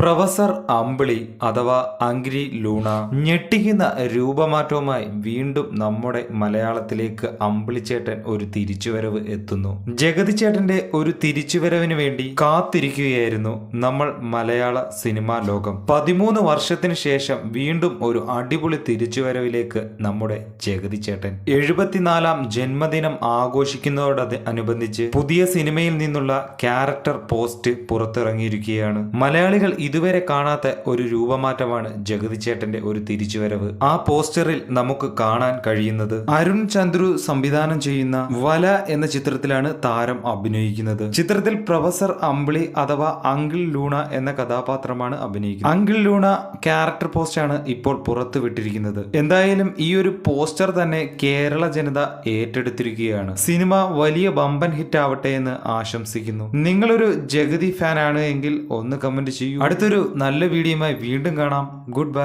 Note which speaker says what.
Speaker 1: Professor അമ്പിളി അഥവാ അങ്കിരി Luna ഞെട്ടിക്കുന്ന രൂപമാറ്റവുമായി വീണ്ടും നമ്മുടെ മലയാളത്തിലേക്ക് അമ്പിളിച്ചേട്ടൻ ഒരു തിരിച്ചുവരവ് എത്തുന്നു. ജഗതി ചേട്ടന്റെ ഒരു തിരിച്ചുവരവിന് വേണ്ടി കാത്തിരിക്കുകയായിരുന്നു നമ്മൾ മലയാള സിനിമാ ലോകം. പതിമൂന്ന് വർഷത്തിന് ശേഷം വീണ്ടും ഒരു അടിപൊളി തിരിച്ചുവരവിലേക്ക് നമ്മുടെ ജഗതി ജഗതിച്ചേട്ടൻ. എഴുപത്തിനാലാം ജന്മദിനം ആഘോഷിക്കുന്നതോട് അനുബന്ധിച്ച് പുതിയ സിനിമയിൽ നിന്നുള്ള ക്യാരക്ടർ പോസ്റ്റ് പുറത്തിറങ്ങിയിരിക്കുകയാണ്. മലയാളികൾ ഇതുവരെ കാണാത്ത ഒരു രൂപമാറ്റമാണ് ജഗതിച്ചേട്ടന്റെ ഒരു തിരിച്ചുവരവ്. ആ പോസ്റ്ററിൽ നമുക്ക് കാണാൻ കഴിയുന്നത് അരുൺ ചന്ദ്രു സംവിധാനം ചെയ്യുന്ന വല എന്ന ചിത്രത്തിലാണ് താരം അഭിനയിക്കുന്നത്. ചിത്രത്തിൽ പ്രൊഫസർ അമ്പിളി അഥവാ അങ്കിൾ ലൂണ എന്ന കഥാപാത്രമാണ് അഭിനയിക്കുന്നത്. അങ്കിൾ ലൂണ ക്യാരക്ടർ പോസ്റ്റാണ് ഇപ്പോൾ പുറത്തു വിട്ടിരിക്കുന്നത് എന്തായാലും ഈ ഒരു പോസ്റ്റർ തന്നെ കേരള ജനത ഏറ്റെടുത്തിരിക്കുകയാണ്. സിനിമ വലിയ ബമ്പൻ ഹിറ്റ് ആവട്ടെ എന്ന് ആശംസിക്കുന്നു. നിങ്ങളൊരു ജഗതി ഫാനാണ് എങ്കിൽ ഒന്ന് കമന്റ് ചെയ്യൂ. അടുത്തൊരു നല്ല വീഡിയോയുമായി വീണ്ടും കാണാം. Good bye